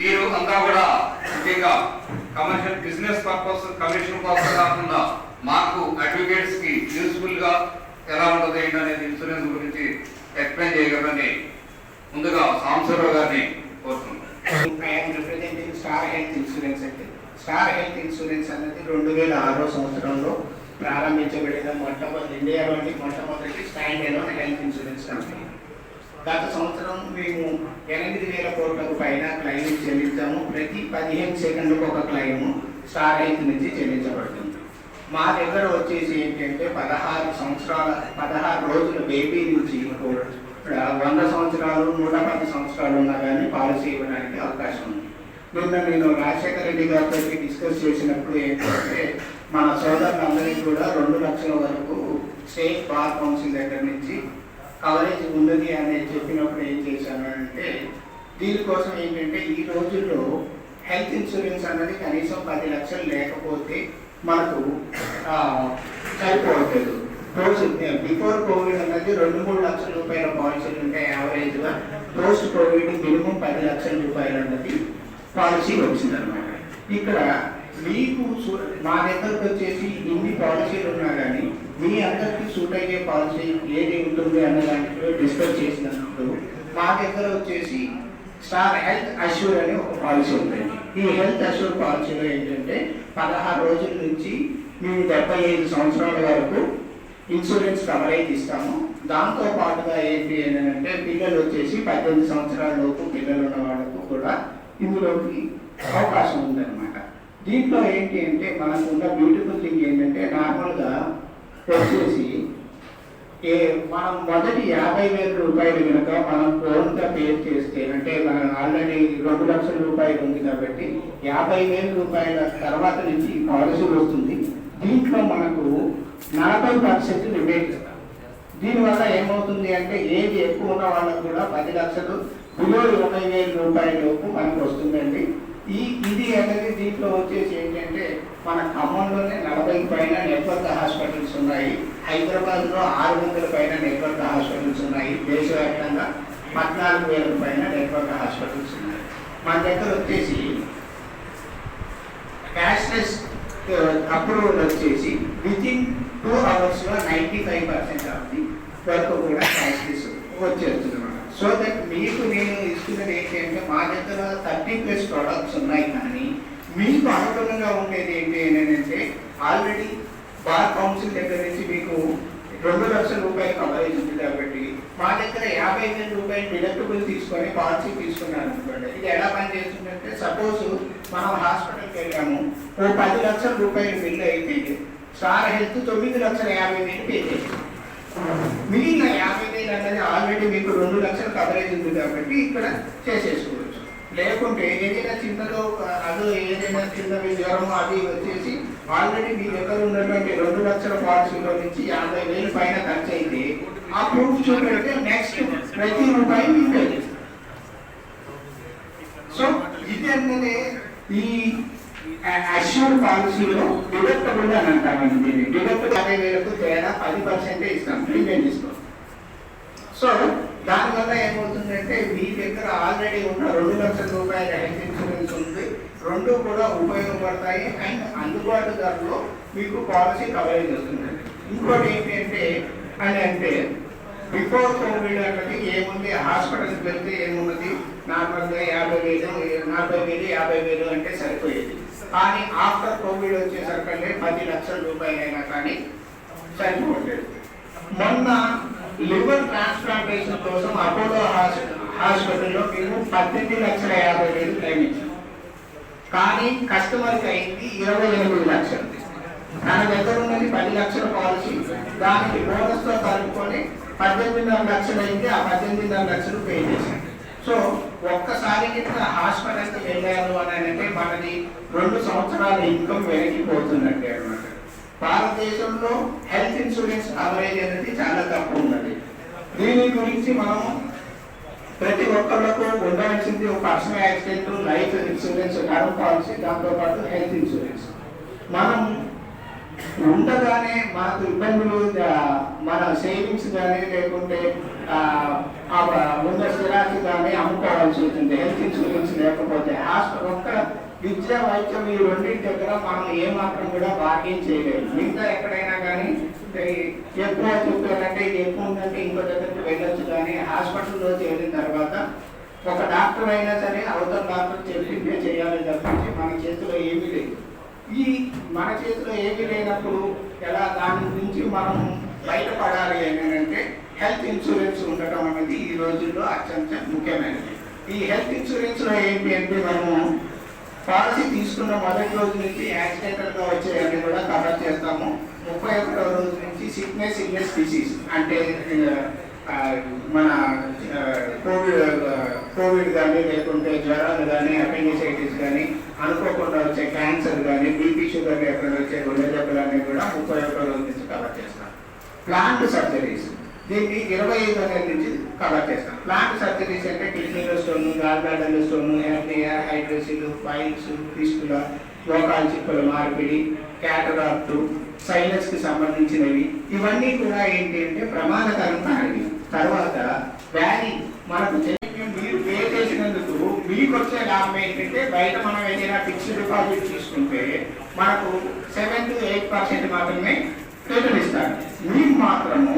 మీరు అంతా కూడా ముఖ్యంగా కమర్షియల్ బిజినెస్ పర్పస్ కమిషన్ కోసం కాకుండా మాకు అడ్వకేట్స్కి యూస్ఫుల్గా ఎలా ఉంటుంది ఏంటి అనేది ఇన్సూరెన్స్ గురించి ఎక్స్ప్లెయిన్ చేయగలని ముందుగా సాంబశివరావు గారిని కోరుతున్నాను స్టార్ హెల్త్ ఇన్సూరెన్స్ అంటే స్టార్ హెల్త్ ఇన్సూరెన్స్ అనేది రెండు వేల ఆరో సంవత్సరంలో ప్రారంభించబడిన మొట్టమొదటి ఇండియాలోని మొట్టమొదటి స్టాండ్ హెల్త్ ఇన్సూరెన్స్ కంపెనీ గత సంవత్సరం మేము ఎనిమిది వేల కోట్లకు పైన క్లైమ్ చెల్లించాము. ప్రతి పదిహేను సెకండ్లకు ఒక క్లైము స్టార్ హెల్త్ నుంచి చెల్లించబడుతుంది. మా దగ్గర వచ్చేసి ఏంటంటే పదహారు సంవత్సరాల పదహారు రోజుల బేబీ నుంచి వంద సంవత్సరాలు నూట పది సంవత్సరాలు ఉన్నా కానీ పాలసీ ఇవ్వడానికి అవకాశం ఉంది. నిన్న నేను రాజశేఖర రెడ్డి గారితో డిస్కస్ చేసినప్పుడు ఏంటంటే మన సోదరులందరికీ కూడా రెండు లక్షల వరకు స్టేట్ బార్ కౌన్సిల్ దగ్గర నుంచి కవరేజ్ ఉన్నది అని చెప్పినప్పుడు ఏం చేశాను అంటే దీనికోసం ఏంటంటే ఈ రోజుల్లో హెల్త్ ఇన్సూరెన్స్ అన్నది కనీసం పది లక్షలు లేకపోతే మనకు సరిపోతుంది సరిపోవట్లేదు. రోజు బిఫోర్ కోవిడ్ అన్నది రెండు మూడు లక్షల రూపాయల పాలసీలు ఉంటాయి యావరేజ్గా. పోస్ట్ కోవిడ్ మినిమం పది లక్షల రూపాయలు అన్నది పాలసీ వచ్చిందనమాట ఇక్కడ మీకు మా దగ్గరకు వచ్చేసి ఇన్ని పాలసీలు ఉన్నా కానీ మీ అందరికీ సూట్ అయ్యే పాలసీ ఏది ఉంటుంది అన్న దాంట్లో డిస్కస్ చేసినప్పుడు మా దగ్గర వచ్చేసి స్టార్ హెల్త్ అష్యూర్ అనే ఒక పాలసీ ఉంటుంది. ఈ హెల్త్ అష్యూర్ పాలసీలో ఏంటంటే పదహారు రోజుల నుంచి మేము డెబ్బై ఐదు సంవత్సరాల వరకు ఇన్సూరెన్స్ కవరేజ్ ఇస్తాము. దాంతో పాటుగా ఏంటి అని అంటే పిల్లలు వచ్చేసి పద్దెనిమిది సంవత్సరాల లోపు పిల్లలు ఉన్న వాళ్ళకు కూడా ఇందులోకి అవకాశం ఉందన్నమాట. దీంట్లో ఏంటి అంటే మనకు ఉన్న బ్యూటిఫుల్ థింగ్ ఏంటంటే నార్మల్గా వచ్చేసి ఏ మనం మొదటి యాభై వేల రూపాయలు కనుక మనం ఫోన్గా పే చేస్తే అంటే మనం ఆల్రెడీ రెండు లక్షల రూపాయలు ఉంది కాబట్టి యాభై వేల రూపాయల తర్వాత నుంచి పాలసీ వస్తుంది. దీంట్లో మనకు నలభై పర్సెంట్ రిబేట్ దీనివల్ల ఏమవుతుంది అంటే ఏది ఎక్కువ ఉన్న వాళ్ళకు కూడా పది లక్షలు బిలో ఇరవై వేల రూపాయల లోపు మనకు వస్తుందండి. ఈ ఇది అనేది దీంట్లో వచ్చేసి ఏంటంటే మన ఖమ్మంలోనే నలభై పైన నెట్వర్క్ హాస్పిటల్స్ ఉన్నాయి. హైదరాబాద్లో ఆరు వందల పైన నెట్వర్క్ హాస్పిటల్స్ ఉన్నాయి. దేశవ్యాప్తంగా పద్నాలుగు వేల పైన నెట్వర్క్ హాస్పిటల్స్ ఉన్నాయి. మన దగ్గర వచ్చేసి క్యాష్లెస్ అప్రూవల్ వచ్చేసి వితిన్ టూ అవర్స్లో ninety five percent of the వరకు కూడా క్యాష్లెస్ వచ్చేస్తుంది. సో దట్ మీకు నేను ఇస్తున్నది ఏంటి అంటే మా దగ్గర థర్టీ ప్లస్ ప్రొడక్ట్స్ ఉన్నాయి కానీ మీకు అనుకూలంగా ఉండేది ఏంటి అని అంటే ఆల్రెడీ బార్ కౌన్సిల్ దగ్గర నుంచి మీకు రెండు లక్షల రూపాయలు కవరేజ్ ఉంది కాబట్టి మా దగ్గర యాభై వేల రూపాయలు డిడక్టబుల్ తీసుకొని పాలసీ తీసుకున్నాను అనుకోండి. ఇది ఎలా పనిచేస్తుందంటే సపోజ్ మనం హాస్పిటల్కి వెళ్ళాము ఓ పది లక్షల రూపాయలు బిల్లు అయిపోయింది స్టార్ హెల్త్ తొమ్మిది లక్షల యాభై వేలు పే చేస్తాం మిగిలిన యాభై వేలు అనేది ఆల్రెడీ మీకు రెండు లక్షల కవరేజ్ ఉంది కాబట్టి ఇక్కడ చేసేసుకోవచ్చు. లేకుంటే ఏదైనా చిన్నలో అదో ఏదైనా చిన్న జ్వరం అది వచ్చేసి ఆల్రెడీ మీ దగ్గర ఉన్నటువంటి రెండు లక్షల పాలసీలో నుంచి యాభై వేలు పైన ఖర్చు అయితే ఆ ప్రూఫ్ చూపెడితే నెక్స్ట్ ప్రతి రూపాయి మీ సో ఇది అన్నదే ఈ అష్యూర్ పాలసీలో డిడక్టబుల్ అని అంటామండి దీన్ని డిడక్టబుల్ యాభై వేలకు తేడా పది పర్సెంటే ఇస్తాం. ప్రీమియం ఇస్తాం సో దానివల్ల ఏమవుతుందంటే మీ దగ్గర ఆల్రెడీ ఉన్న రెండు లక్షల రూపాయల హెల్త్ ఇన్సూరెన్స్ ఉంది. రెండు కూడా ఉపయోగపడతాయి. అండ్ అందుబాటు ధరలో మీకు పాలసీ కవరేజ్ వస్తుందండి ఇంకోటి ఏంటంటే అని అంటే బిఫోర్ కోవిడ్ అన్నది ఏముంది? హాస్పిటల్కి వెళ్తే ఏమున్నది? నార్మల్గా యాభై వేలు నలభై వేలు యాభై వేలు అంటే సరిపోయేది. కానీ ఆఫ్టర్ కోవిడ్ వచ్చేసరికంటే పది లక్షల రూపాయలైనా కానీ సరిపోవట్లేదు మొన్న లివర్ ట్రాన్స్ప్లాంటేషన్ కోసం అపోలో హాస్పిటల్లో మేము పద్దెనిమిది లక్షల యాభై వేలు క్లెయిమ్ ఇచ్చాం. కానీ కస్టమర్కి అయింది ఇరవై ఎనిమిది లక్షలు. తన దగ్గర ఉన్నది పది లక్షల పాలసీ. దానికి బోనస్తో కలుపుకొని పద్దెనిమిదిన్నర లక్షలు అయింది ఆ పద్దెనిమిదిన్నర లక్షలు పే చేశాం. సో ఒక్కసారి కింద హాస్పిటల్కి వెళ్ళారు అని అంటే మనది రెండు సంవత్సరాల ఇన్కమ్ వెనక్కిపోతున్నట్టే అనమాట భారతదేశంలో హెల్త్ ఇన్సూరెన్స్ కవరేజ్ అనేది చాలా తక్కువ ఉన్నది దీని గురించి మనం ప్రతి ఒక్కళ్ళకు ఉండవలసింది ఒక personal accident life insurance term policy దాంతోపాటు హెల్త్ ఇన్సూరెన్స్. మనం ఉండగానే మనకు ఇబ్బందులు మన సేవింగ్స్ కానీ లేకుంటే ఉన్న స్థిరాస్తి కానీ అమ్ముకోవాల్సి ఉంటుంది హెల్త్ ఇన్సూరెన్స్ లేకపోతే విద్య వైద్యం ఈ రెండింటి దగ్గర మనం ఏమాత్రం కూడా బార్గెన్ చేయలేము మిగతా ఎక్కడైనా కానీ ఎక్కువ చెప్పారంటే ఇది ఎక్కువ ఉందంటే ఇంకో దగ్గరికి వెళ్ళొచ్చు కానీ హాస్పిటల్లో చేరిన తర్వాత ఒక డాక్టర్ అయినా సరే అవతల డాక్టర్ చెప్పిందే చేయాలి తప్పించి మన చేతిలో ఏమీ లేదు. ఈ మన చేతిలో ఏమీ లేనప్పుడు ఎలా దాని నుంచి మనం బయటపడాలి అని అంటే హెల్త్ ఇన్సూరెన్స్ ఉండటం అనేది ఈ రోజుల్లో అత్యంత ముఖ్యమైనది. ఈ హెల్త్ ఇన్సూరెన్స్లో ఏంటి అంటే మనము పాలసీ తీసుకున్న మొదటి రోజు నుంచి యాక్సిడెంటల్గా వచ్చేవన్నీ కూడా కవర్ చేస్తాము. ముప్పై ఒకటో రోజు నుంచి సిక్నెస్ ఇల్నెస్ డిసీజ్ అంటే మన కోవిడ్ కోవిడ్ కానీ లేకుంటే జ్వరాలు కానీ అపెండిసైటిస్ కానీ అనుకోకుండా వచ్చే క్యాన్సర్ కానీ బీపీ షుగర్ ఎక్కడ వచ్చే గుండె జబ్బులు అనేవి కూడా ముప్పై ఒకటో రోజు నుంచి కవర్ చేస్తాం. Planned surgeries. దీన్ని ఇరవై ఐదు నెలల నుంచి కవర్ చేస్తాం. ప్లాంట్ సర్జరీస్ అంటే కిడ్నీలో stone gall bladder stone hernia hydrocele piles fistula లోకాల చిక్కుల మార్పిడి క్యాటరాక్ట్ సైనస్కి సంబంధించినవి. ఇవన్నీ కూడా ఏంటి అంటే ప్రమాదకరం కానివి. తర్వాత వ్యాధి మనకు మీరు పే చేసినందుకు మీకు వచ్చే లాభం ఏంటంటే బయట మనం ఏదైనా ఫిక్స్డ్ డిపాజిట్ తీసుకుంటే మనకు సెవెన్ టు ఎయిట్ పర్సెంట్ మాత్రమే రిటర్న్ ఇస్తారు. మీకు మాత్రము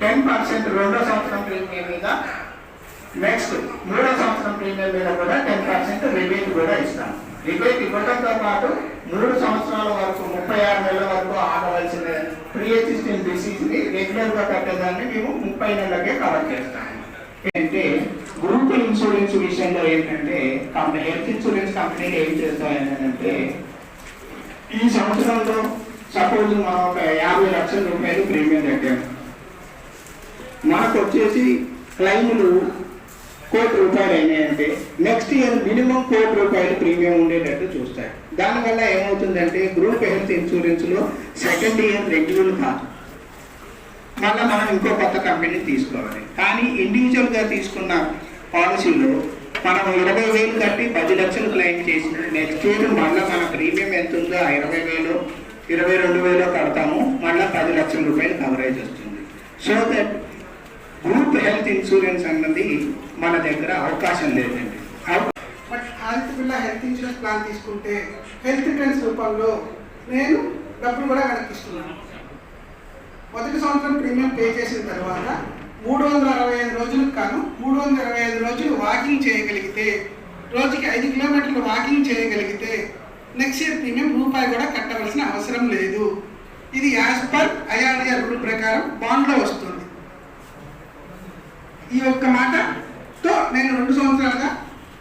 టెన్ పర్సెంట్ రెండో సంవత్సరం ప్రీమియం మీద నెక్స్ట్ మూడో సంవత్సరం ప్రీమియం మీద కూడా టెన్ పర్సెంట్ రిబేట్ కూడా ఇస్తాం. రిబేట్ ఇవ్వడంతో పాటు మూడు సంవత్సరాల వరకు ముప్పై ఆరు నెలల వరకు ఆగవలసిన ప్రీ ఎగ్జిస్టింగ్ డిసీజ్ని రెగ్యులర్గా కట్టేదాన్ని మేము ముప్పై నెలలకే కవర్ చేస్తాము అంటే గ్రూప్ ఇన్సూరెన్స్ విషయంలో ఏంటంటే కంపెనీ హెల్త్ ఇన్సూరెన్స్ కంపెనీలు ఏం చేస్తాయంటే ఈ సంవత్సరంలో సపోజ్ మనం ఒక యాభై లక్షల రూపాయలు ప్రీమియం కట్టాము మనకు వచ్చేసి క్లైములు కోటి రూపాయలు అయినాయంటే నెక్స్ట్ ఇయర్ మినిమం కోటి రూపాయలు ప్రీమియం ఉండేటట్టు చూస్తాయి దానివల్ల ఏమవుతుందంటే గ్రూప్ హెల్త్ ఇన్సూరెన్స్లో సెకండ్ ఇయర్ రెగ్యులర్ కాదు. మళ్ళీ మనం ఇంకో కొత్త కంపెనీ తీసుకోవాలి. కానీ ఇండివిజువల్గా తీసుకున్న పాలసీలో మనం ఇరవై వేలు కట్టి పది లక్షలు క్లెయిమ్ చేసిన నెక్స్ట్ ఇయర్ మళ్ళీ మన ప్రీమియం ఎంత ఉందో ఇరవై వేలు ఇరవై రెండు వేలు కడతాము. మళ్ళీ పది లక్షల రూపాయలు కవరేజ్ వస్తుంది. So that group health insurance అన్నది మన దగ్గర అవకాశం లేదండి. But Aditya Birla health insurance plan తీసుకుంటే హెల్త్ ఇన్సూరెన్స్ రూపంలో నేను డబ్బులు కూడా వెనక్కి మొదటి సంవత్సరం ప్రీమియం పే చేసిన తర్వాత మూడు వందల అరవై ఐదు రోజులకు కాను మూడు వందల ఇరవై ఐదు రోజులు వాకింగ్ చేయగలిగితే రోజుకి ఐదు కిలోమీటర్లు వాకింగ్ చేయగలిగితే నెక్స్ట్ ఇయర్ ప్రీమియం రూపాయి కూడా కట్టవలసిన అవసరం లేదు. ఇది యాజ్ పర్ ఐఆర్డిఆర్ రూల్ ప్రకారం బాండ్లో వస్తుంది. ఈ ఒక్క మాటతో నేను రెండు సంవత్సరాలుగా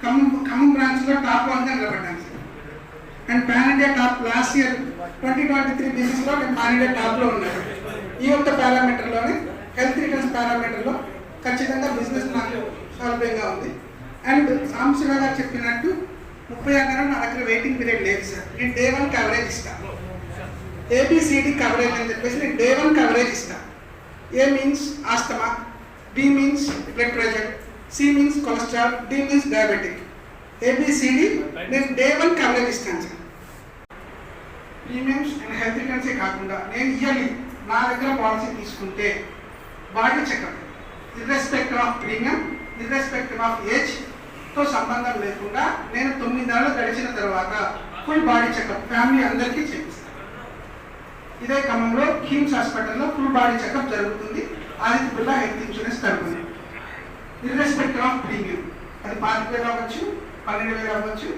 ఖమ్మం ఖమ్మం బ్రాంచ్లో టాప్ వన్గా నిలబడ్డాను. Sir and pan India top last year twenty twenty three బిజినెస్లో నేను పాన్ ఇండియా టాప్లో ఉన్నాను. ఈ ఒక్క పారామీటర్లోనే హెల్త్ రిటర్న్స్ పారామీటర్లో ఖచ్చితంగా బిజినెస్ నాకు సౌలభ్యంగా ఉంది. అండ్ సాంశివ గారు చెప్పినట్టు ముప్పై ఆరు నా దగ్గర వెయిటింగ్ పీరియడ్ లేదు సార్ నేను డే వన్ కవరేజ్ ఇస్తాను ఏబిసిడి కవరేజ్ అని చెప్పేసి నేను డే వన్ కవరేజ్ ఇస్తాను A means asthma? B means blood pressure, C means cholesterol, D means cholesterol A, B, diabetic D, నేను డే వన్ కవరేజ్ ఇస్తాను sir premiums and health ఇన్సూరెన్సే కాకుండా నేను ఇయర్లీ నా దగ్గర పాలసీ తీసుకుంటే body checkup irrespective of premium irrespective of ఏజ్తో సంబంధం లేకుండా నేను తొమ్మిది నెలలు గడిచిన తర్వాత ఫుల్ బాడీ చెకప్ ఫ్యామిలీ అందరికీ చేపిస్తాను. ఇదే క్రమంలో కిమ్స్ హాస్పిటల్లో ఫుల్ బాడీ చెకప్ జరుగుతుంది. ఆదిత్య బిర్లా హెల్త్ ఇన్సూరెన్స్ తరపున ఇర్రెస్పెక్టివ్ ఆఫ్ ప్రీమియం అది పాతిక వేలు అవ్వచ్చు పన్నెండు వేలు అవ్వచ్చు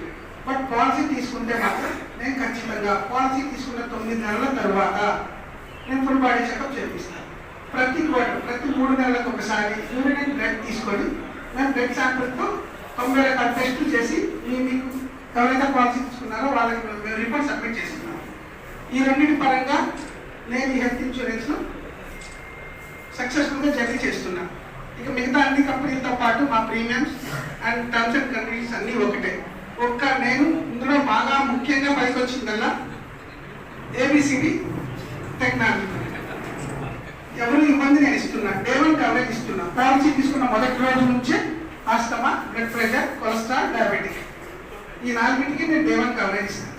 బట్ పాలసీ తీసుకుంటే మాత్రం నేను ఖచ్చితంగా పాలసీ తీసుకున్న తొమ్మిది నెలల తర్వాత నేను ఫుల్ బాడీ చెకప్ చేపిస్తాను. ప్రతి క్వార్టర్ ప్రతి మూడు నెలలకు ఒకసారి యూరిన్ బ్లడ్ తీసుకొని నేను బ్లడ్ శాంపుల్తో తొంభై రకాల టెస్టులు చేసి మీ మీకు ఎవరైతే పాలసీ తీసుకున్నారో వాళ్ళకి మేము రిపోర్ట్ సబ్మిట్ చేస్తున్నాం ఈ రెండింటి పరంగా నేను ఈ హెల్త్ ఇన్సూరెన్స్ను సక్సెస్ఫుల్గా జర్నీ చేస్తున్నాను ఇక మిగతా అన్ని కంపెనీలతో పాటు మా premiums and terms and conditions అన్నీ ఒకటే. ఒక్క నేను ఇందులో బాగా ముఖ్యంగా పైకి వచ్చిందల్లా ఏబిసిడి టెక్నాలజీ ఎవరు ఇబ్బంది నేను ఇస్తున్నా. డే వన్ కవరేజ్ ఇస్తున్నా. పాలసీ తీసుకున్న మొదటి రోజు నుంచే asthma blood pressure cholesterol diabetic ఈ నాలుగింటికి నేను డే వన్ కవరేజ్ ఇస్తాను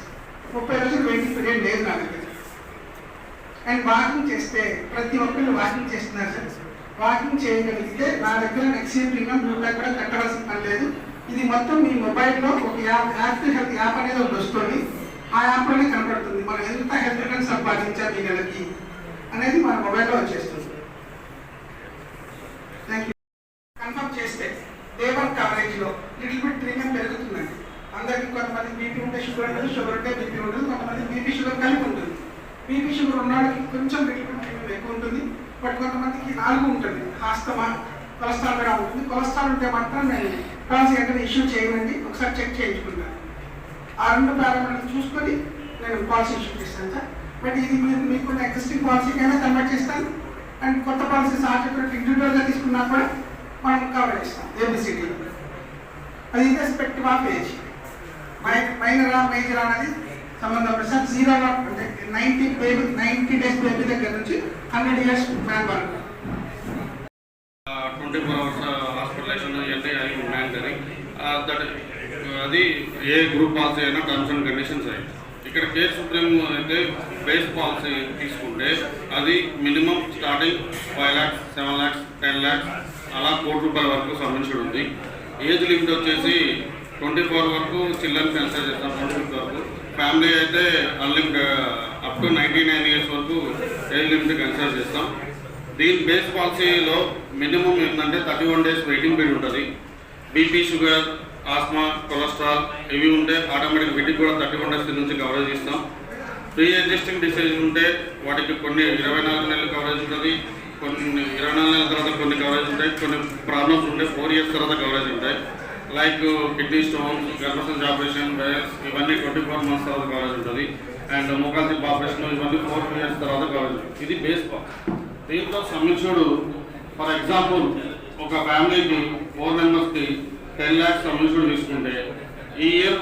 ముప్పై రోజులు వెయిటింగ్ పీరియడ్ లేదు నా దగ్గర. అండ్ వాకింగ్ చేస్తే ప్రతి ఒక్కళ్ళు వాకింగ్ చేస్తున్నారు సార్. వాకింగ్ చేయగలిగితే నా దగ్గర నెక్స్ట్ ప్రీమియం రూపాయి కూడా కట్టవలసిన పని లేదు. ఇది మొత్తం మీ మొబైల్లో ఒక యాప్ యాప్ హెల్త్ యాప్ అనేది ఒకటి వస్తుంది. ఆ యాప్లోనే కనపడుతుంది. మనం ఎంత హెల్త్ రిటర్న్ సంపాదించాలి ఈ నెలకి అనేది మన మొబైల్లో వచ్చేస్తుంది. థ్యాంక్ యూ కన్ఫర్మ్ చేస్తే డే వన్ కవరేజ్లో లిటిల్ బిట్ ప్రీమియం పెరుగుతుందండి అందరికి కొంతమంది బీపీ ఉంటే షుగర్ ఉంటుంది షుగర్ ఉంటే బీపీ ఉంటుంది కొంతమంది బీపీ షుగర్ కలిపి ఉంటుంది బీపీ షుగర్ ఉన్న కొంచెం లిటిల్ ఎక్కువ ఉంటుంది. బట్ కొంతమందికి నాలుగు ఉంటుంది. ఆస్తమా కొలెస్ట్రాల్ కూడా ఉంటుంది. కొలెస్ట్రాల్ ఉంటే మాత్రం నేను పాలసీ అంటే ఇష్యూ చేయమండి ఒకసారి చెక్ చేయించుకుంటాను ఆ రెండు పారామీటర్లు చూసుకొని నేను పాలసీ ఇష్యూ చేస్తాను సార్. బట్ ఇది మీరు మీకున్న ఎగ్జిస్టింగ్ పాలసీకైనా కన్వర్ట్ చేస్తాను. అండ్ కొత్త పాలసీ సార్ ఇండివిజువల్గా తీసుకున్నా కూడా మనం కవర్ చేస్తాం. ఏబిసిటీలో అది ఇర్రెస్పెక్టివ్ ఆఫ్ ఏజ్ మైనరా మేజరా అనేది సంబంధం లేదు. సార్ జీరో అంటే ninety baby ninety days baby దగ్గర నుంచి హండ్రెడ్ ఇయర్స్ మ్యాన్ వరకు. ట్వంటీ ఫోర్ అవర్స్ హాస్పిటలైజేషన్ ఇవన్నీ అవి కానీ దట్ అది ఏ గ్రూప్ పాలసీ అయినా టర్మ్స్ అండ్ కండిషన్స్ అయ్యి ఇక్కడ కేర్ సుప్రీం అయితే బేస్ పాలసీ తీసుకుంటే అది minimum starting five lakhs seven lakhs ten lakhs అలా కోటి రూపాయల వరకు సంబంధించి ఉంది. ఏజ్ లిమిట్ వచ్చేసి ట్వంటీ ఫోర్ వరకు చిల్డ్రన్ కన్సిడర్ చేస్తాం ట్వంటీ ఫిఫ్త్ వరకు. ఫ్యామిలీ అయితే unlimited up to ninety nine years వరకు ఏజ్ లిమిట్ కన్సిడర్ చేస్తాం. దీని బేస్ పాలసీలో మినిమం ఏంటంటే thirty one days waiting period ఉంటుంది. బీపీ షుగర్ ఆస్మా కొలెస్ట్రాల్ ఇవి ఉంటే ఆటోమేటిక్ వీటికి కూడా థర్టీ వన్ డేస్ నుంచి కవరేజ్ ఇస్తాం ప్రీ ఎగ్జిస్టింగ్ డిసీజ్ ఉంటే వాటికి కొన్ని ఇరవై నాలుగు నెలలు కవరేజ్ ఉంటుంది. కొన్ని ఇరవై నాలుగు నెలల తర్వాత కొన్ని కవరేజ్ ఉంటాయి. కొన్ని ప్రాబ్లమ్స్ ఉంటాయి ఫోర్ ఇయర్స్ తర్వాత కవరేజ్ ఉంటాయి. లైక్ కిడ్నీ స్టోన్స్ గర్భసంచి ఆపరేషన్ ఇవన్నీ ట్వంటీ ఫోర్ మంత్స్ తర్వాత కవరేజ్ ఉంటుంది. అండ్ మోకాల్ తిప్ప ఆపరేషన్ ఇవన్నీ ఫోర్ ఇయర్స్ తర్వాత కవరేజ్ ఇది బేస్ దీంతో సమీక్షుడు ఫర్ ఎగ్జాంపుల్ ఒక ఫ్యామిలీకి ఫోర్ మెంబర్స్కి టెన్ ల్యాక్స్ సమీక్షుడు తీసుకుంటే ఈ ఇయర్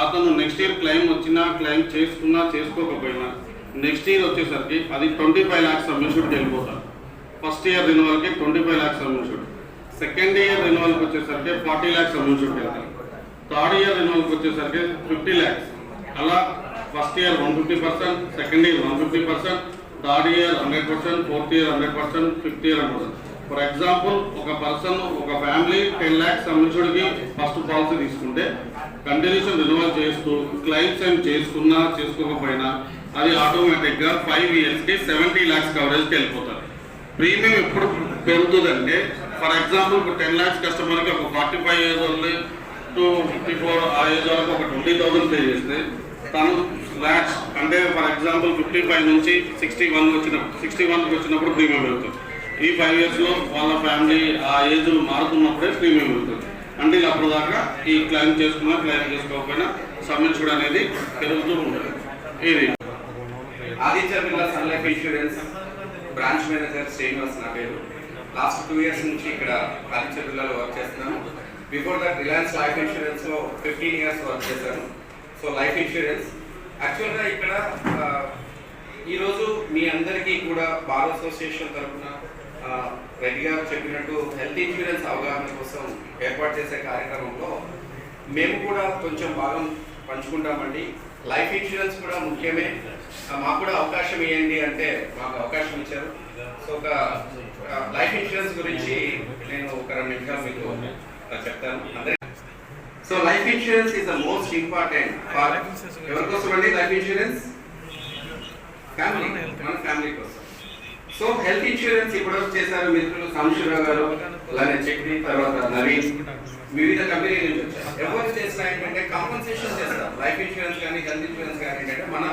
అతను నెక్స్ట్ ఇయర్ క్లెయిమ్ వచ్చినా క్లెయిమ్ చేసుకున్నా చేసుకోకపోయినా నెక్స్ట్ ఇయర్ వచ్చేసరికి అది ట్వంటీ ఫైవ్ ల్యాక్స్ సబ్మిషన్కి వెళ్ళిపోతారు ఫస్ట్ ఇయర్ దీని వరకు twenty five lakhs submission second year రెన్యువల్కి వచ్చేసరికి ఫార్టీ ల్యాక్స్ సబ్మిషన్కి థర్డ్ ఇయర్ రెన్యువల్కి వచ్చేసరికి ఫిఫ్టీ ల్యాక్స్. అలా first year one fifty percent second year one fifty percent third year hundred percent fourth year hundred percent fifth year hundred for example ఒక person ఒక family ten lakhs సబ్మిషన్కి first policy తీసుకుంటే continuation renewal చేస్తూ claims ఏం చేసుకున్నా చేసుకోకపోయినా అది ఆటోమేటిక్గా five ఇయర్స్కి సెవెంటీ ల్యాక్స్ కవరేజ్కి వెళ్ళిపోతారు. ప్రీమియం ఎప్పుడు పెరుగుతుందంటే ఫర్ ఎగ్జాంపుల్ ఇప్పుడు టెన్ ల్యాక్స్ కస్టమర్కి ఒక forty five years old to fifty four ఆ ఏజ్ వరకు ఒక ట్వంటీ థౌసండ్ పే చేస్తే తను ల్యాక్స్ అంటే ఫర్ ఎగ్జాంపుల్ ఫిఫ్టీ ఫైవ్ నుంచి సిక్స్టీ వన్ వచ్చిన సిక్స్టీ వన్కి వచ్చినప్పుడు ప్రీమియం వెళ్తుంది ఈ ఫైవ్ ఇయర్స్లో వాళ్ళ ఫ్యామిలీ ఆ ఏజ్ మారుతున్నప్పుడే ప్రీమియం వెళ్తుంది అంటే అప్పుడు దాకా ఈ క్లైమ్ చేసుకున్నా క్లైమ్ చేసుకోకపోయినా సబ్మిట్ అనేది పెరుగుతూ ఉంటుంది. ఇది. Aditya Birla Sun Life insurance branch manager Srinivas నా పేరు. లాస్ట్ టూ ఇయర్స్ నుంచి ఇక్కడ ఆదిత్య జిల్లాలో వర్క్ చేస్తున్నాను. బిఫోర్ దట్ రిలయన్స్ లైఫ్ ఇన్సూరెన్స్లో ఫిఫ్టీన్ ఇయర్స్ వర్క్ చేశాను. సో లైఫ్ ఇన్సూరెన్స్ యాక్చువల్గా ఇక్కడ ఈరోజు మీ అందరికీ కూడా బార్ అసోసియేషన్ తరఫున రెడ్డి గారు చెప్పినట్టు హెల్త్ ఇన్సూరెన్స్ అవగాహన కోసం ఏర్పాటు చేసే కార్యక్రమంలో మేము కూడా కొంచెం భాగం పంచుకుంటామండి. లైఫ్ ఇన్సూరెన్స్ కూడా ముఖ్యమే. మాకు కూడా అవకాశం ఇవ్వండి అంటే మాకు అవకాశం ఇచ్చారు. సో ఒక లైఫ్ ఇన్సూరెన్స్ గురించి నేను ఒక రెండు నిమిషాలు మీకు చెప్తాను. So life insurance is the most important for ఎవరి కోసం అండి లైఫ్ ఇన్సూరెన్స్ ఫ్యామిలీ మన ఫ్యామిలీ కోసం. సో హెల్త్ ఇన్సూరెన్స్ ఇప్పుడు చేశారు మిత్రులు? సంశురావు గారు అలానే చెప్పి తర్వాత నవీన్. వివిధ కంపెనీల నుంచి వచ్చారు. ఎవరు చేసినా ఏంటంటే కాంపన్సేషన్ చేస్తారు. లైఫ్ ఇన్సూరెన్స్ కానీ హెల్త్ ఇన్సూరెన్స్ కానీ ఏంటంటే మన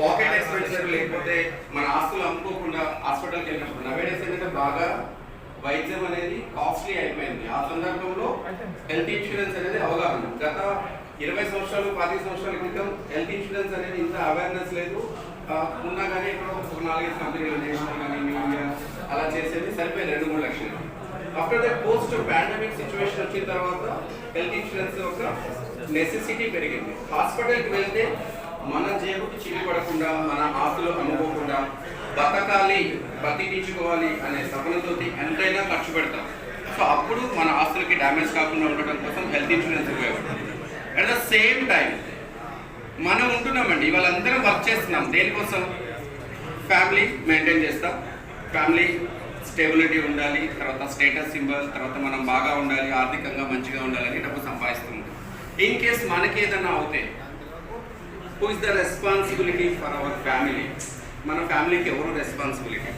పాకెట్ ఎక్స్పెన్సర్ లేకపోతే మన ఆస్తులు అమ్ముకోకుండా హాస్పిటల్కి వెళ్ళినప్పుడు నవేడేస్ ఏంటంటే బాగా వైద్యం అనేది కాస్ట్లీ అయిపోయింది. ఆ సందర్భంలో హెల్త్ ఇన్సూరెన్స్ అనేది అవగాహన. గత ఇరవై సంవత్సరాలు పది సంవత్సరాల క్రితం హెల్త్ ఇన్సూరెన్స్ అనేది ఇంత అవేర్నెస్ లేదు. ఉన్నా కానీ ఇక్కడ ఒక నాలుగైదు కంపెనీలు నేషనల్ కానీ ఇండియా అలా చేసేది సరిపోయి రెండు మూడు లక్షలు. After the post pandemic situation వచ్చిన తర్వాత హెల్త్ ఇన్సూరెన్స్ ఒక నెసెసిటీ పెరిగింది. హాస్పిటల్కి వెళ్తే మన జేబుకి చిల్లిపడకుండా మన ఆస్తులు అమ్ముకోకుండా బతకాలి బతికించుకోవాలి అనే సపనతో ఎంతైనా ఖర్చు పెడతాం. సో అప్పుడు మన ఆస్తులకి డ్యామేజ్ కాకుండా ఉండటం కోసం హెల్త్ ఇన్సూరెన్స్ ఉపయోగపడుతుంది. అట్ ద సేమ్ టైం మనం ఉంటున్నామండి వాళ్ళందరం వర్క్ చేస్తున్నాం. దేనికోసం? ఫ్యామిలీ మెయింటైన్ చేస్తాం. ఫ్యామిలీ స్టెబిలిటీ ఉండాలి తర్వాత స్టేటస్ సింబల్ తర్వాత మనం బాగా ఉండాలి ఆర్థికంగా మంచిగా ఉండాలని డబ్బు సంపాదిస్తుంది ఇన్ కేస్ మనకి ఏదైనా అవుతే who is the responsibility for our family మన ఫ్యామిలీకి ఎవరు రెస్పాన్సిబిలిటీ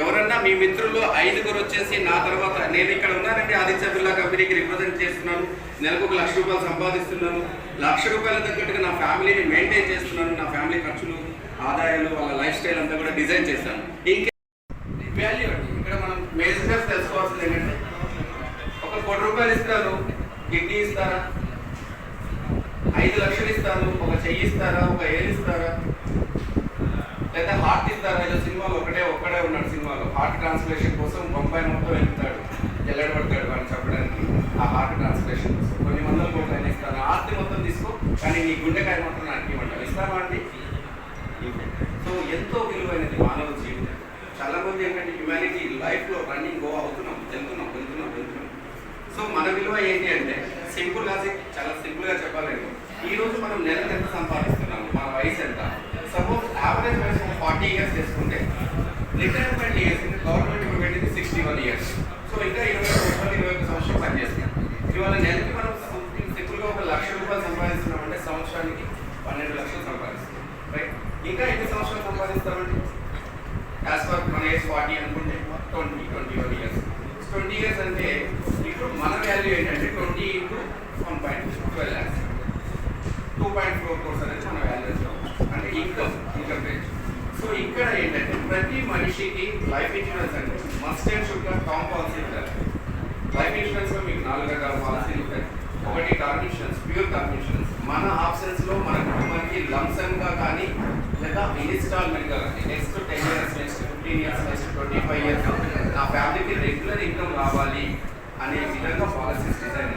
ఎవరన్నా మీ మిత్రులు ఐదుగురు వచ్చేసి నా తర్వాత నేను ఇక్కడ ఉన్నానండి ఆదిత్య బిర్లా కంపెనీకి రిప్రజెంట్ చేస్తున్నాను. నెలకు ఒక లక్ష రూపాయలు సంపాదిస్తున్నాను. లక్ష రూపాయల తగ్గట్టుగా నా ఫ్యామిలీని మెయింటైన్ చేస్తున్నాను. నా ఫ్యామిలీ ఖర్చులు ఆదాయాలు వాళ్ళ లైఫ్ స్టైల్ అంతా కూడా డిజైన్ చేస్తాను. ఇంకే ట్రాన్స్లేషన్ కోసం బొంబాయి మొత్తం వెళ్తాడు. ఎల్లడబడతాడు వాడిని చెప్పడానికి ఆ హార్ట్ ట్రాన్స్లేషన్ కోసం. కొన్ని వందల కోట్లు ఇస్తాను. ఆస్తి మొత్తం తీసుకో కానీ నీ గుండెకాయ మొత్తం నాకు ఇవ్వండి. ఇస్తావా అండి సో ఎంతో విలువైనది మానవ జీవితం. చాలా మంది ఏంటంటే హ్యుమానిటీ లైఫ్లో రన్నింగ్ గో అవుతున్నాం వెళ్తున్నాం వెళ్తున్నాం వెళ్తున్నాం. సో మన విలువ ఏంటి అంటే సింపుల్ లాజిక్ చాలా సింపుల్గా చెప్పాలండి ఈ రోజు మనం నెలకు ఎంత సంపాదిస్తున్నాము? మన వయసు ఎంత? సపోజ్ యావరేజ్ వయసు ఫార్టీ ఇయర్స్ చేసుకుంటే రిటైర్మెంట్ ఇయర్స్ గవర్నమెంట్ ఇప్పుడు పెట్టింది సిక్స్టీ వన్ ఇయర్స్ సో ఇంకా ఇరవై సంవత్సరాలు ఇరవై ఒక సంవత్సరం పనిచేస్తాం ఇవాళ నెలకి మనం సింపుల్గా ఒక లక్ష రూపాయలు సంపాదిస్తున్నామంటే సంవత్సరానికి పన్నెండు లక్షలు సంపాదిస్తాం. రైట్ ఇంకా ఎన్ని సంవత్సరాలు సంపాదిస్తామండి? యాజ్ పర్ మన ఏజ్ ఫార్టీ అనుకుంటే twenty twenty one years twenty years అంటే ఇప్పుడు మన వాల్యూ ఏంటంటే twenty into one point twelve lakhs two point four crores అనేది మన వాల్యూ అంటే ఇన్కమ్ ఇన్కమ్ రేంజ్. సో ఇక్కడ ఏంటంటే ప్రతి మనిషికి లైఫ్ ఇన్సూరెన్స్ అంటే మస్ట్ అండ్ షుడ్గా టామ్ పాలసీ ఉంటారు లైఫ్ ఇన్సూరెన్స్లో మీకు నాలుగు రకాల పాలసీలు ఉంటాయి. ఒకటి term insurance pure term insurance మన ఆప్షన్స్లో మన కుటుంబానికి లంసన్గా కానీ లేదా ఇన్స్టాల్మెంట్గా కానీ next ten years next fifteen years next twenty five years నా ఫ్యామిలీకి రెగ్యులర్ ఇన్కమ్ రావాలి అనే విధంగా పాలసీస్ డిజైన్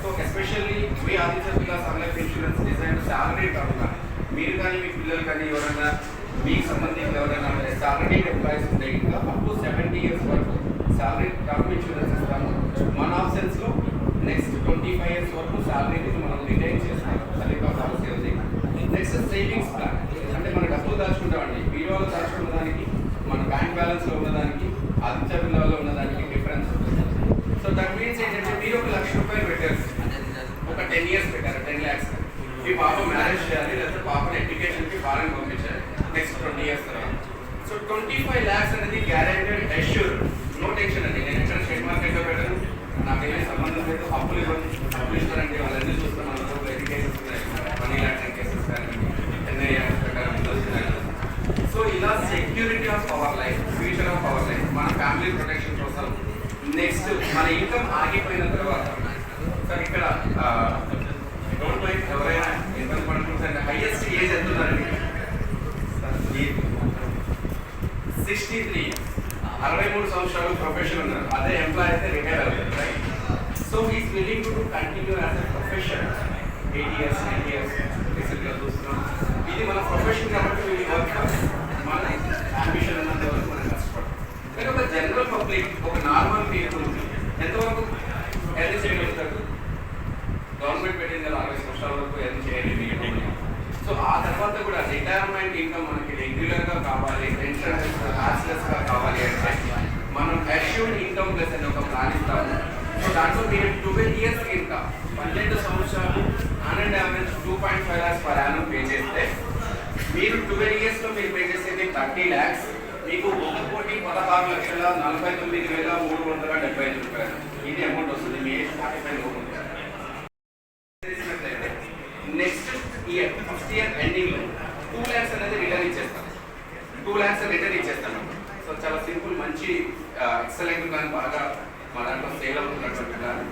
సో ఎస్పెషల్లీ మీ Aditya Birla life insurance design salary కాకుండా మీరు కానీ మీ పిల్లలు కానీ ఎవరైనా మీకు సంబంధించిన ఎవరైనా శాలరీ ఎంప్లాయీస్ ఉంటే ఇంకా అప్ టు సెవెంటీ ఇయర్స్ వరకు శాలరీ టర్మ్ ఇన్సూరెన్స్ ఇస్తాము. మన ఆప్షన్స్లో నెక్స్ట్ ట్వంటీ ఫైవ్ ఇయర్స్ వరకు సాలరీ మనం రిటైన్ చేస్తాం అది ఒక పాలసీ ఉంది నెక్స్ట్ సేవింగ్స్ ప్లాన్ అంటే మన డబ్బులు దాచుకుంటామండి బీరోలో దాచుకున్న దానికి మన బ్యాంక్ బ్యాలెన్స్లో ఉన్నదానికి ఆదిత్య బిల్లాలో ఉన్నదానికి డిఫరెన్స్ ఉంటుంది సో దట్ మీన్స్ ఏంటంటే మీరు ఒక లక్ష రూపాయలు పెట్టారు ఒక టెన్ ఇయర్స్ పెట్టారు టెన్ ల్యాక్స్ మీ పాప మ్యారేజ్ చేయాలి లేకపోతే పాపని ఎడ్యుకేషన్కి ఫారెన్ పంపించాలి నెక్స్ట్ ట్వంటీ ఇయర్స్ తర్వాత సో ట్వంటీ ఫైవ్ ల్యాక్స్ అనేది గ్యారెంటెడ్ అష్యూర్ నో టెన్షన్ అండి నేను ఎక్కడ షేర్ మార్కెట్లో పెట్టను నాకు ఏమీ సంబంధం లేదు అప్పులు ఇవ్వను అప్పులు ఇస్తారంటే వాళ్ళన్నీ చూస్తాం మనకు ఎడ్యుకేషన్ ఉన్నాయి మనీ ల్యాండ్ కేసెస్ కానీ ఎన్ఐఆర్ ప్రకారం వస్తున్నాయి సో ఇలా security of our life future of our life మన ఫ్యామిలీ ప్రొటెక్షన్ కోసం నెక్స్ట్ మన ఇన్కమ్ ఆగిపోయిన తర్వాత సార్ ఇక్కడ డోంట్ మైండ్ ఎవరైనా ఇన్కమ్ పడుకుంటే హైయెస్ట్ ఏజ్ ఎంత ఉందండి? సిక్స్టీ త్రీ అరవై మూడు సంవత్సరాలు ప్రొఫెషన్ ఉన్నారు. అదే ఎంప్లాయ్ అయితే రిటైర్ అవుతుంది right so he's willing to continue as a profession eight years nine years రీసెంట్గా చూస్తున్నాం ఇది మన ప్రొఫెషన్ కాబట్టి వీళ్ళు వర్క్ మన అంబిషన్ ఉన్నంత వరకు మనం కష్టపడతాం కానీ ఒక జనరల్ పబ్లిక్ ఒక నార్మల్ పీపుల్ ఎంతవరకు ఎర్న్ చేయగలుగుతారు గవర్నమెంట్ పెట్టింది కదా అరవై సంవత్సరాల వరకు ఎర్న్ చేయాలి సో ఆ తర్వాత కూడా రిటైర్మెంట్ ఇన్కమ్ మనకి రెగ్యులర్ గా కావాలి పెన్షన్ యాక్సెస్గా కావాలి అంటే మనం అష్యూర్డ్ ఇన్కమ్ ప్లస్ అని ఒక ప్లాన్ ఇస్తాము. సో దాంట్లో మీరు ట్వెల్వ్ ఇయర్స్ కింద పన్నెండు సంవత్సరాలు on and average two point five lakhs per annum pay చేస్తే మీరు ట్వెల్వ్ ఇయర్స్లో మీరు పే చేసేది థర్టీ ల్యాక్స్ మీకు ఒక కోటి పదహారు లక్షల నలభై తొమ్మిది వేల మూడు వందల డెబ్బై ఐదు రూపాయలు. ఇది అమౌంట్ వస్తుంది. మీ ఏజ్ ఫార్టీ ఫైవ్ లోపు చేసినట్లయితే నెక్స్ట్ ఇయర్ ఫస్ట్ ఇయర్ ఎండింగ్లో టూ ల్యాక్స్ అనేది రిటర్న్ ఇచ్చేస్తాం టూ ల్యాక్స్ రిటర్న్ ఇచ్చేస్తాం సో చాలా సింపుల్ మంచి ఎక్సలెంట్ కానీ బాగా మా దాంట్లో సేల్ అవుతున్నటువంటి ప్లాన్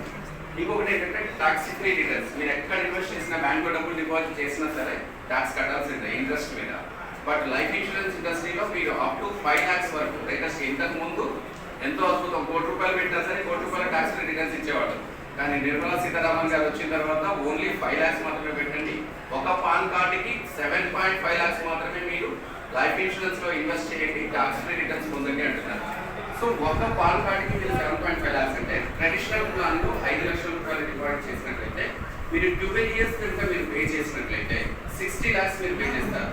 ఇంకొకటి ఏంటంటే ట్యాక్స్ ఫ్రీ రిటర్న్స్ మీరు ఎక్కడ ఇన్వెస్ట్ చేసినా బ్యాంక్ డబ్బులు డిపాజిట్ చేసినా సరే ట్యాక్స్ కట్టాల్సిందే ఇంట్రెస్ట్ మీద. బట్ లైఫ్ ఇన్సూరెన్స్ ఇండస్ట్రీలో మీరు అప్ టు ఫైవ్ ల్యాక్స్ వరకు రిటర్న్స్ ఇంతకు ముందు ఎంతో అద్భుతం. కోటి రూపాయలు పెట్టినా సరే కోటి రూపాయల ట్యాక్స్ రిటర్న్స్ ఇచ్చేవాడు కానీ నిర్మలా సీతారామన్ గారు వచ్చిన తర్వాత ఓన్లీ ఫైవ్ ల్యాక్స్ మాత్రమే పెట్టండి. ఒక పాన్ కార్డుకి సెవెన్ పాయింట్ ఫైవ్ ల్యాక్స్ మాత్రమే మీరు లైఫ్ ఇన్సూరెన్స్లో ఇన్వెస్ట్ చేయండి. ట్యాక్స్ ఫ్రీ రిటర్న్స్ పొందండి అంటున్నారు. సో ఒక పాన్ కార్డుకి మీరు సెవెన్ పాయింట్ ఫైవ్ ల్యాక్స్ అంటే ట్రెడిషనల్ ప్లాన్లో ఐదు లక్షల రూపాయలు డిపాజిట్ చేసినట్టు మీరు ట్వెల్వ్ ఇయర్స్ కనుక మీరు పే చేసినట్లయితే సిక్స్టీ ల్యాక్స్ మీరు పే చేస్తారు.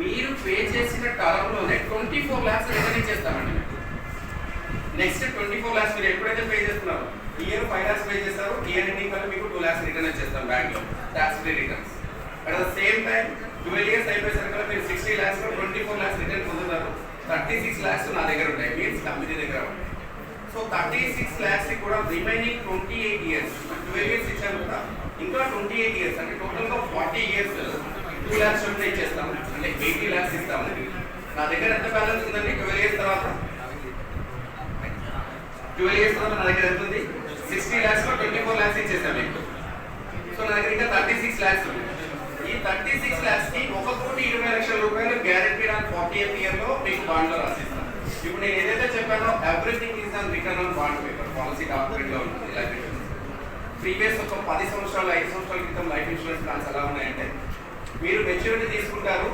మీరు పే చేసిన టర్మ్లోనే ట్వంటీ ఫోర్ ల్యాక్స్ రిటర్న్ ఇచ్చేస్తామండి మీకు నెక్స్ట్ ట్వంటీ ఫోర్ ల్యాక్స్ మీరు ఎప్పుడైతే పే చేస్తున్నారో ఇయర్ ఫైవ్ ల్యాక్స్ పే చేస్తారు ఇయర్ ఎండింగ్ వల్ల మీకు టూ ల్యాక్స్ రిటర్న్ చేస్తాం బ్యాంక్లో. Tax free returns at the same time twelve years అయిపోయేసరికి మీరు sixty lakhs twenty four lakhs return పొందుతారు. థర్టీ సిక్స్ ల్యాక్స్ నా దగ్గర ఉంటాయి మీన్స్ కంపెనీ దగ్గర ఉంటాయి. సో థర్టీ సిక్స్ ల్యాక్స్ కూడా remaining twenty eight years twelve years ఇచ్చాను కదా ఇంకా ట్వంటీ ఎయిట్ ఇయర్స్ అంటే టోటల్గా forty years two lakhs twenty ఇచ్చేస్తాము అంటే ఎయిటీ ల్యాక్స్ ఇస్తాము. నా దగ్గర ఎంత బ్యాలెన్స్ ఉందండి? ట్వెల్వ్ ఇయర్స్ తర్వాత? ట్వెల్వ్ ఇయర్స్ తర్వాత నా దగ్గర ఎంత ఉంది? సిక్స్టీ ల్యాక్స్లో ట్వంటీ ఫోర్ ల్యాక్స్ ఇచ్చేసాను మీకు సో నా దగ్గర ఇంకా థర్టీ సిక్స్ ల్యాక్స్ ఉంది. ఈ థర్టీ సిక్స్ ల్యాక్స్కి ఒక కోటి ఇరవై లక్షల రూపాయలు గ్యారెంటీ ఆన్ ఫార్టీ ఎయిత్ ఇయర్లో మీకు బాండ్లో రాసిస్తాను. ఇప్పుడు నేను ఏదైతే చెప్పానో everything is on return on bond paper policy డాక్యుమెంట్లో ఉంటుంది ప్రీవియస్ ఒక పది సంవత్సరాలు ఐదు సంవత్సరాల క్రితం లైఫ్ ఇన్సూరెన్స్ ప్లాన్స్ ఎలా ఉన్నాయంటే మీరు మెచ్యూరిటీ తీసుకుంటారు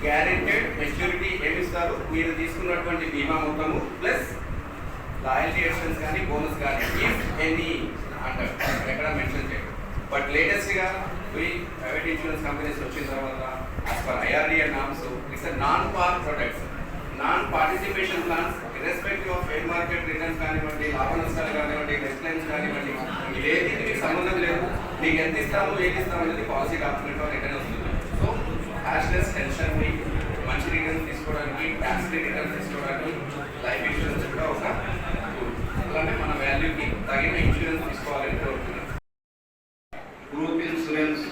గ్యారెంటెడ్ మెచ్యూరిటీ ఏమి ఇస్తారు మీరు తీసుకున్నటువంటి బీమా మొత్తము ప్లస్ లాయల్టీ ఎక్స్పెన్స్ కానీ బోనస్ కానీ ఇఫ్ ఎనీ అంటారు ఎక్కడ మెన్షన్ చేయడం బట్ లేటెస్ట్గా ఈ ప్రైవేట్ ఇన్సూరెన్స్ కంపెనీస్ వచ్చిన తర్వాత as per IRDA norms it's non par products non participation plans respect of fair market returns కానివ్వండి లాభ నష్టాలు కానివ్వండి డెస్లైన్స్ కానివ్వండి ఇవేది మీకు సంబంధం లేదు మీకు ఎంత ఇస్తాము ఏది ఇస్తాము అనేది పాలసీ డాక్యుమెంట్లో రిటర్న్ వస్తుంది. సో క్యాష్లెస్ టెన్షన్ మీ మంచి రిటర్న్స్ తీసుకోవడానికి ట్యాక్స్ రిటర్న్స్ తీసుకోవడానికి లైఫ్ ఇన్సూరెన్స్ కూడా ఒక tool. అలానే మన వాల్యూకి తగిన ఇన్సూరెన్స్ తీసుకోవాలని కోరుతున్నాను group insurance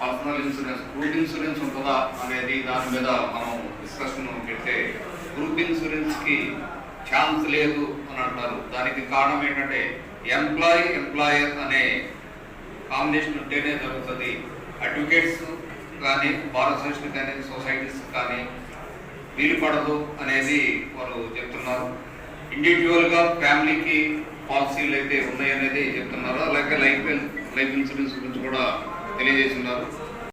personal insurance group insurance ఉంటుందా అనేది దాని మీద మనం డిస్కషన్ పెడితే గ్రూప్ ఇన్సూరెన్స్కి ఛాన్స్ లేదు అని అంటారు. దానికి కారణం ఏంటంటే ఎంప్లాయీ ఎంప్లాయర్ అనే కాంబినేషన్ ఉంటేనే జరుగుతుంది. అడ్వకేట్స్ కానీ భారతదేశం కానీ సొసైటీస్ కానీ వీలు పడదు అనేది వారు చెప్తున్నారు. ఇండివిజువల్గా ఫ్యామిలీకి పాలసీలు అయితే ఉన్నాయనేది చెప్తున్నారు. అలాగే లైఫ్ లైఫ్ ఇన్సూరెన్స్ గురించి కూడా తెలియజేస్తున్నారు.